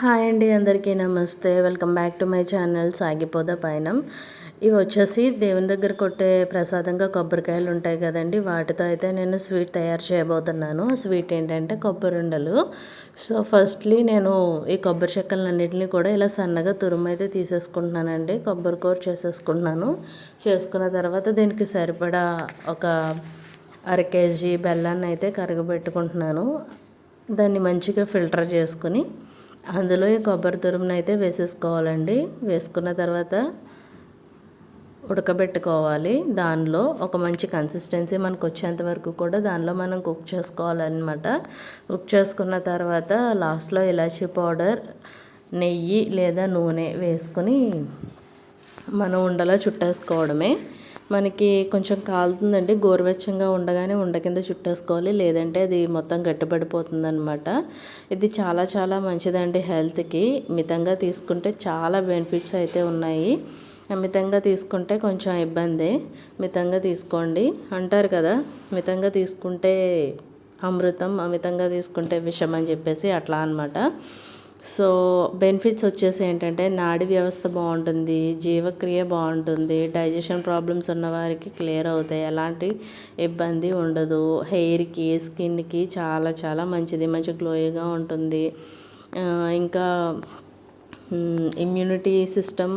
Hi అండి అందరికీ నమస్తే. Welcome back to my channel సాగిపోద పయనం ఇవి వచ్చేసి దేవుని దగ్గర కొట్టే ప్రసాదంగా కొబ్బరికాయలు ఉంటాయి కదండి. వాటితో అయితే నేను స్వీట్ తయారు చేయబోతున్నాను. స్వీట్ ఏంటంటే కొబ్బరి ఉండలు సో ఫస్ట్లీ నేను ఈ కొబ్బరి చెక్కలన్నింటినీ కూడా ఇలా సన్నగా తురుము అయితే తీసేసుకుంటున్నానండి. కొబ్బరి కూర చేసేసుకుంటున్నాను. చేసుకున్న తర్వాత దీనికి సరిపడా ఒక అర కేజీ బెల్లాన్ని అయితే కరగబెట్టుకుంటున్నాను. దాన్ని మంచిగా ఫిల్టర్ చేసుకుని అందులో ఈ కొబ్బరి తురుమును అయితే వేసేసుకోవాలండి. వేసుకున్న తర్వాత ఉడకబెట్టుకోవాలి. దానిలో ఒక మంచి కన్సిస్టెన్సీ మనకు వచ్చేంత వరకు కూడా దానిలో మనం కుక్ చేసుకోవాలన్నమాట. కుక్ చేసుకున్న తర్వాత లాస్ట్లో ఇలాచీ పౌడర్ నెయ్యి లేదా నూనె వేసుకొని మనం ఉండలా చుట్టేసుకోవడమే. మనకి కొంచెం కాలుతుందండి. గోరువెచ్చంగా ఉండగానే ఉండ కింద చుట్టేసుకోవాలి. లేదంటే అది మొత్తం గట్టిపడిపోతుంది అనమాట ఇది చాలా చాలా మంచిదండి హెల్త్కి. మితంగా తీసుకుంటే చాలా బెనిఫిట్స్ అయితే ఉన్నాయి. మితంగా తీసుకుంటే కొంచెం ఇబ్బంది. మితంగా తీసుకోండి. అంటారు కదా మితంగా తీసుకుంటే అమృతం అమితంగా తీసుకుంటే విషం అని చెప్పేసి అట్లా అనమాట సో బెనిఫిట్స్ వచ్చేసి ఏంటంటే నాడి వ్యవస్థ బాగుంటుంది జీవక్రియ బాగుంటుంది డైజెషన్ ప్రాబ్లమ్స్ ఉన్నవారికి క్లియర్ అవుతాయి ఎలాంటి ఇబ్బంది ఉండదు. హెయిర్కి స్కిన్కి చాలా చాలా మంచిది. మంచి గ్లోయిగా ఉంటుంది. ఇంకా ఇమ్యూనిటీ సిస్టమ్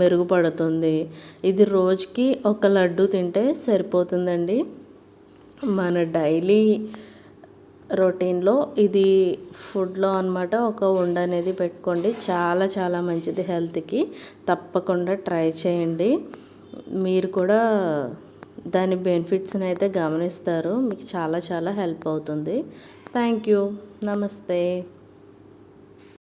మెరుగుపడుతుంది. ఇది రోజుకి ఒక లడ్డు తింటే సరిపోతుందండి. మన డైలీ రొటీన్లో ఇది ఫుడ్లో అనమాట ఒక ఉండ అనేది పెట్టుకోండి. చాలా చాలా మంచిది హెల్త్కి. తప్పకుండా ట్రై చేయండి. మీరు కూడా దాని బెనిఫిట్స్ని అయితే గమనిస్తారు. మీకు చాలా చాలా హెల్ప్ అవుతుంది. Thank you. నమస్తే.